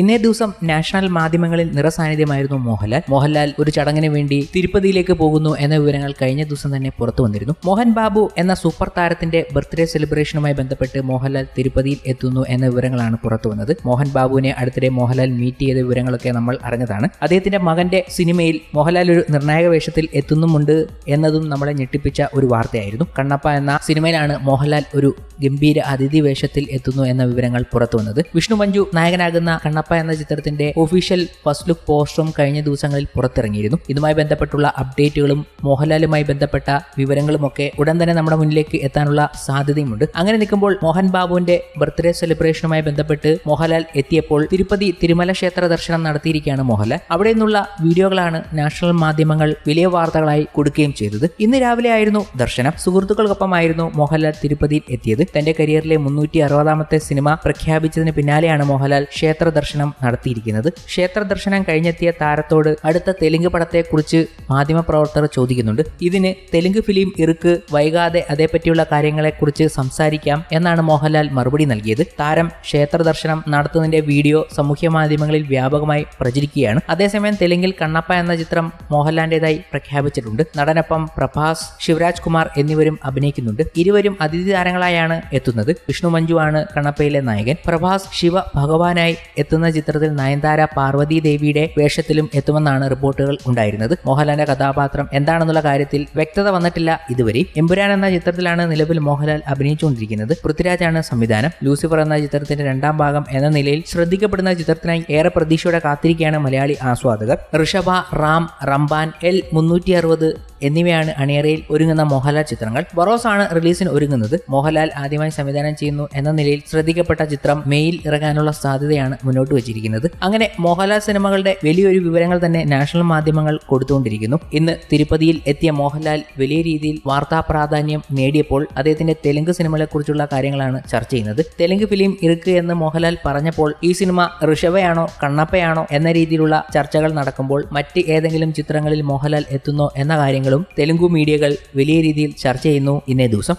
ഇന്നേ ദിവസം നാഷണൽ മാധ്യമങ്ങളിൽ നിറസാന്നിധ്യമായിരുന്നു മോഹൻലാൽ. മോഹൻലാൽ ഒരു ചടങ്ങിന് വേണ്ടി തിരുപ്പതിയിലേക്ക് പോകുന്നു എന്ന വിവരങ്ങൾ കഴിഞ്ഞ ദിവസം തന്നെ പുറത്തു വന്നിരുന്നു. മോഹൻ ബാബു എന്ന സൂപ്പർ താരത്തിന്റെ ബർത്ത്ഡേ സെലിബ്രേഷനുമായി ബന്ധപ്പെട്ട് മോഹൻലാൽ തിരുപ്പതിയിൽ എത്തുന്നു എന്ന വിവരങ്ങളാണ് പുറത്തു വന്നത്. മോഹൻ ബാബുവിനെ അടുത്തിടെ മോഹൻലാൽ മീറ്റ് ചെയ്ത വിവരങ്ങളൊക്കെ നമ്മൾ അറിഞ്ഞതാണ്. അദ്ദേഹത്തിന്റെ മകന്റെ സിനിമയിൽ മോഹൻലാൽ ഒരു നിർണായക വേഷത്തിൽ എത്തുന്നുമുണ്ട് എന്നതും നമ്മളെ ഞെട്ടിപ്പിച്ച ഒരു വാർത്തയായിരുന്നു. കണ്ണപ്പ എന്ന സിനിമയിലാണ് മോഹൻലാൽ ഒരു ഗംഭീര അതിഥി വേഷത്തിൽ എത്തുന്നു എന്ന വിവരങ്ങൾ പുറത്തു വന്നത്. വിഷ്ണു മഞ്ജു നായകനാകുന്ന കണ്ണപ്പ എന്ന ചിത്രത്തിന്റെ ഒഫീഷ്യൽ ഫസ്റ്റ് ലുക്ക് പോസ്റ്ററും കഴിഞ്ഞ ദിവസങ്ങളിൽ പുറത്തിറങ്ങിയിരുന്നു. ഇതുമായി ബന്ധപ്പെട്ടുള്ള അപ്ഡേറ്റുകളും മോഹൻലാലുമായി ബന്ധപ്പെട്ട വിവരങ്ങളും ഒക്കെ ഉടൻ തന്നെ നമ്മുടെ മുന്നിലേക്ക് എത്താനുള്ള സാധ്യതയുമുണ്ട്. അങ്ങനെ നിൽക്കുമ്പോൾ മോഹൻ ബാബുവിന്റെ ബർത്ത്ഡേ സെലിബ്രേഷനുമായി ബന്ധപ്പെട്ട് മോഹൻലാൽ എത്തിയപ്പോൾ തിരുപ്പതി തിരുമല ക്ഷേത്ര ദർശനം നടത്തിയിരിക്കുകയാണ് മോഹൻലാൽ. അവിടെ നിന്നുള്ള വീഡിയോകളാണ് നാഷണൽ മാധ്യമങ്ങൾ വലിയ വാർത്തകളായി കൊടുക്കുകയും ചെയ്തത്. ഇന്ന് രാവിലെ ആയിരുന്നു ദർശനം. സുഹൃത്തുക്കൾക്കൊപ്പമായിരുന്നു മോഹൻലാൽ തിരുപ്പതിയിൽ എത്തിയത്. തന്റെ കരിയറിലെ മുന്നൂറ്റി അറുപതാമത്തെ സിനിമ പ്രഖ്യാപിച്ചതിന് പിന്നാലെയാണ് മോഹൻലാൽ ക്ഷേത്ര ദർശനം നടത്തിയിരിക്കുന്നത്. ക്ഷേത്ര ദർശനം കഴിഞ്ഞെത്തിയ താരത്തോട് അടുത്ത തെലുങ്ക് പടത്തെക്കുറിച്ച് മാധ്യമപ്രവർത്തകർ ചോദിക്കുന്നുണ്ട്. ഇതിന് തെലുങ്ക് ഫിലിം ഇറുക്ക് വൈകാതെ അതേപ്പറ്റിയുള്ള കാര്യങ്ങളെക്കുറിച്ച് സംസാരിക്കാം എന്നാണ് മോഹൻലാൽ മറുപടി നൽകിയത്. താരം ക്ഷേത്ര ദർശനം നടത്തുന്നതിന്റെ വീഡിയോ സാമൂഹ്യ മാധ്യമങ്ങളിൽ വ്യാപകമായി പ്രചരിക്കുകയാണ്. അതേസമയം തെലുങ്കിൽ കണ്ണപ്പ എന്ന ചിത്രം മോഹൻലാലിന്റേതായി പ്രഖ്യാപിച്ചിട്ടുണ്ട്. നടനൊപ്പം പ്രഭാസ് ശിവരാജ് കുമാർ എന്നിവരും അഭിനയിക്കുന്നുണ്ട്. ഇരുവരും അതിഥി താരങ്ങളായാണ് എത്തുന്നത്. വിഷ്ണു മഞ്ജു ആണ് കണ്ണപ്പയിലെ നായകൻ. പ്രഭാസ് ശിവ ഭഗവാനായി എത്തുന്ന ചിത്രത്തിൽ നയൻതാര പാർവതി ദേവിയുടെ വേഷത്തിലും എത്തുമെന്നാണ് റിപ്പോർട്ടുകൾ ഉണ്ടായിരുന്നത്. മോഹൻലാലിന്റെ കഥാപാത്രം എന്താണെന്നുള്ള കാര്യത്തിൽ വ്യക്തത വന്നിട്ടില്ല ഇതുവരെ. എമ്പുരാൻ എന്ന ചിത്രത്തിലാണ് നിലവിൽ മോഹൻലാൽ അഭിനയിച്ചുകൊണ്ടിരിക്കുന്നത്. പൃഥ്വിരാജാണ് സംവിധാനം. ലൂസിഫർ എന്ന ചിത്രത്തിന്റെ രണ്ടാം ഭാഗം എന്ന നിലയിൽ ശ്രദ്ധിക്കപ്പെടുന്ന ചിത്രത്തിനായി ഏറെ പ്രതീക്ഷയോടെ കാത്തിരിക്കുകയാണ് മലയാളി ആസ്വാദകർ. ഋഷഭ റാം റംബാൻ എൽ മുന്നൂറ്റി അറുപത് എന്നിവയാണ് അണിയറയിൽ ഒരുങ്ങുന്ന മോഹൻലാൽ ചിത്രങ്ങൾ. ബറോസ് ആണ് റിലീസിന് ഒരുങ്ങുന്നത്. മോഹൻലാൽ ആദ്യമായി സംവിധാനം ചെയ്യുന്നു എന്ന നിലയിൽ ശ്രദ്ധിക്കപ്പെട്ട ചിത്രം മെയിൽ ഇറങ്ങാനുള്ള സാധ്യതയാണ് മുന്നോട്ട് വച്ചിരിക്കുന്നത്. അങ്ങനെ മോഹൻലാൽ സിനിമകളുടെ വലിയൊരു വിവരങ്ങൾ തന്നെ നാഷണൽ മാധ്യമങ്ങൾ കൊടുത്തുകൊണ്ടിരിക്കുന്നു. ഇന്ന് തിരുപ്പതിയിൽ എത്തിയ മോഹൻലാൽ വലിയ രീതിയിൽ വാർത്താ പ്രാധാന്യം നേടിയപ്പോൾ അദ്ദേഹത്തിന്റെ തെലുങ്ക് സിനിമകളെക്കുറിച്ചുള്ള കാര്യങ്ങളാണ് ചർച്ച ചെയ്യുന്നത്. തെലുങ്ക് ഫിലിം ഇറുക്ക് എന്ന് മോഹൻലാൽ പറഞ്ഞപ്പോൾ ഈ സിനിമ ഋഷഭയാണോ കണ്ണപ്പയാണോ എന്ന രീതിയിലുള്ള ചർച്ചകൾ നടക്കുമ്പോൾ മറ്റ് ഏതെങ്കിലും ചിത്രങ്ങളിൽ മോഹൻലാൽ എത്തുന്നോ എന്ന കാര്യങ്ങളും തെലുങ്കു മീഡിയകൾ വലിയ രീതിയിൽ ചർച്ച ചെയ്യുന്നു ഇന്നേ ദിവസം.